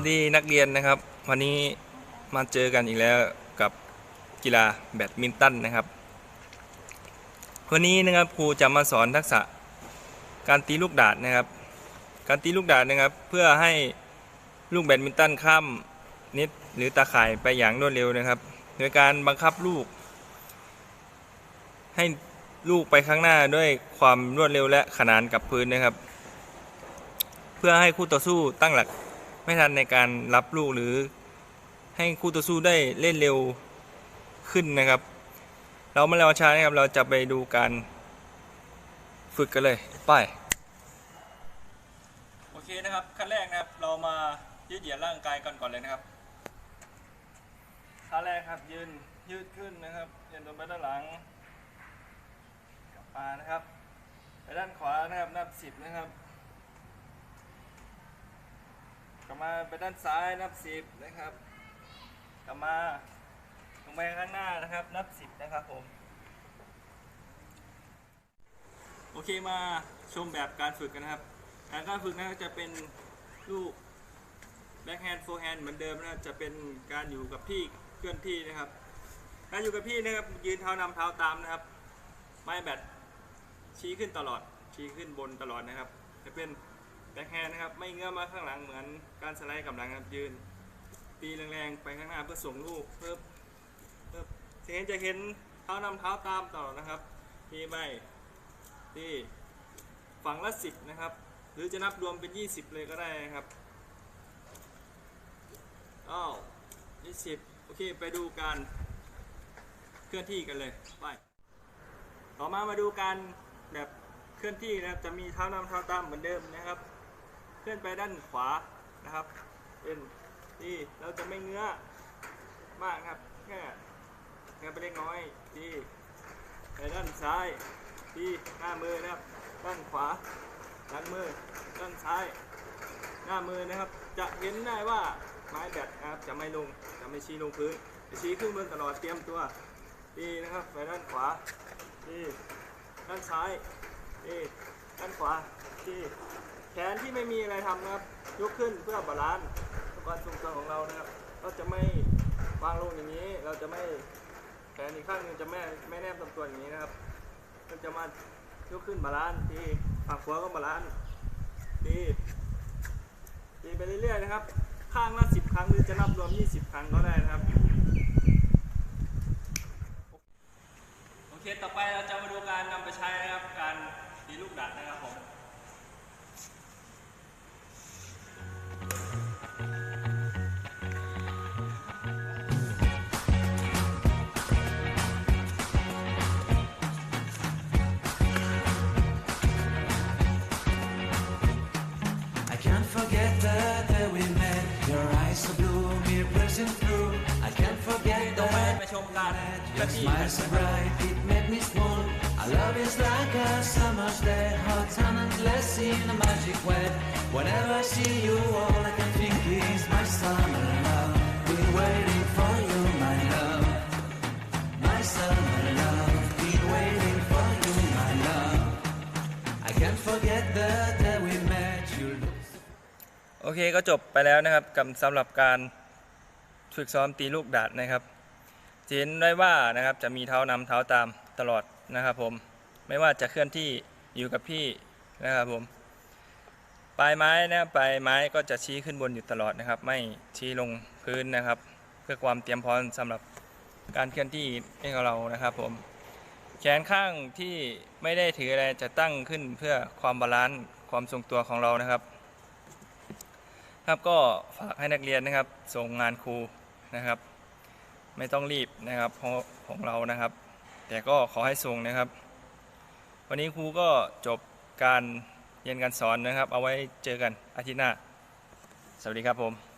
สดีนักเรียนนะครับ วันนี้มาเจอกันอีกแล้วกับกีฬาแบดมินตันนะครับ วันนี้นะครับครูจะมาสอนทักษะการตีลูกดาดนะครับ การตีลูกดาดนะครับ เพื่อให้ลูกแบดมินตันข้ามนิดหรือตาข่ายไปอย่างรวดเร็วนะครับ โดยการบังคับลูก ให้ลูกไปข้างหน้าด้วยความรวดเร็วและขนานกับพื้นนะครับ เพื่อให้คู่ต่อสู้ตั้งหลัก ไม่ทันในการรับลูกหรือให้คู่ต่อสู้ได้เล่นเร็วขึ้นนะครับ เราไม่รอช้านะครับ เราจะไปดูการฝึกกันเลย ไป โอเคนะครับ ขั้นแรกนะครับ เรามายืดเหยียดร่างกายกันก่อนเลยนะครับท่าแรกครับยืนยืดขึ้นนะครับยืนตัวไปด้านหลังกลับมานะครับ ไปด้านขวานะครับนับสิบนะครับ ก ลับมาไปด้านซ้ายนับสิบนะครับกลับมาลงไปข้างหน้านะครับ นับสิบนะครับผม โอเคมาชมแบบการฝึกกันนะครับการการฝึกนะจะเป็นลูกแบ็คแฮนด์โฟร์แฮนด์เหมือนเดิมนะจะเป็นการอยู่กับที่เคลื่อนที่นะครับ การอยู่กับที่นะครับยืนเท้านำเท้าตามนะครับ ไม้แบตชี้ขึ้นตลอดชี้ขึ้นบนตลอดนะครับ จะเป็น แบ็คแฮนด์นะครับ ไม่เงื้อมาข้างหลังเหมือนการสไลด์กับหลังครับยืน ตีแรงๆ ไปข้างหน้าเพื่อส่งลูกเพิ่มเพิ่มเห็นจะเห็นเท้านำเท้าตามต่อนะครับ มีใบตีฝั่งละสิบนะครับ หรือจะนับรวมเป็น 20 เลยก็ได้นะครับอ้าวยี่สิบโอเค ไปดูการเคลื่อนที่กันเลยไปต่อมามาดูการแบบเคลื่อนที่นะครับ จะมีเท้านำเท้าตามเหมือนเดิมนะครับ เคลื่อนไปด้านขวานะครับเป็นที่เราจะไม่เงื้อมากครับแค่เงื้อไปเล็กน้อยที่ไปด้านซ้ายที่หน้ามือนะครับ ด้านขวาหลังมือด้านซ้าย หน้ามือนะครับ จะเห็นได้ว่าไม้แบตนะครับจะไม่ลงจะไม่ชี้ลงพื้นจะชี้ขึ้นบนตลอดเตรียมตัวดีนะครับไปด้านขวาดีด้านซ้ายดีด้านขวาดี แขนที่ไม่มีอะไรทำนะครับ ยกขึ้นเพื่อบาลานซ์อุปกรณ์ทรงตัวของเรานะครับ ก็จะไม่วางลงอย่างนี้ เราจะไม่แขนอีกข้างหนึงจะไม่ไม่แนบลำตัวอย่างนี้นะครับมันจะมายกขึ้นบาลานซ์ทีฝั่งขวาก็บาลานซ์ทีทีไปเรื่อยๆนะครับ ข้างละสิบครั้งหรือจะนับรวม 20 ครั้งก็ได้นะครับ me swoon. Our love is like a summer's day, hot and endless in a magic web. Whenever I see you, all I can think is my summer love. Been waiting for you, my love. My summer love. Been waiting for you, my love. I can't forget the day we met. You look โอเคก็จบไปแล้วนะครับกับสำหรับการฝึกซ้อมตีลูกดาดนะครับจะ เห็นได้ว่านะครับจะมีเท้านำเท้าตามตลอดนะครับผมไม่ว่าจะเคลื่อนที่อยู่กับพี่นะครับผมปลายไม้นะปลายไม้ก็จะชี้ขึ้นบนอยู่ตลอดนะครับ ไม่ชี้ลงพื้นนะครับ เพื่อความเตรียมพร้อมสำหรับการเคลื่อนที่ให้กับเรานะครับผมแขนข้างที่ไม่ได้ถืออะไรจะตั้งขึ้นเพื่อความบาลานซ์ความทรงตัวของเรานะครับ ครับก็ฝากให้นักเรียนนะครับ ส่งงานครูนะครับ ไม่ต้องรีบนะครับของเรานะครับ แต่ก็ขอให้ส่งนะครับ วันนี้ครูก็จบการเรียนการสอนนะครับ เอาไว้เจอกันอาทิตย์หน้า สวัสดีครับผม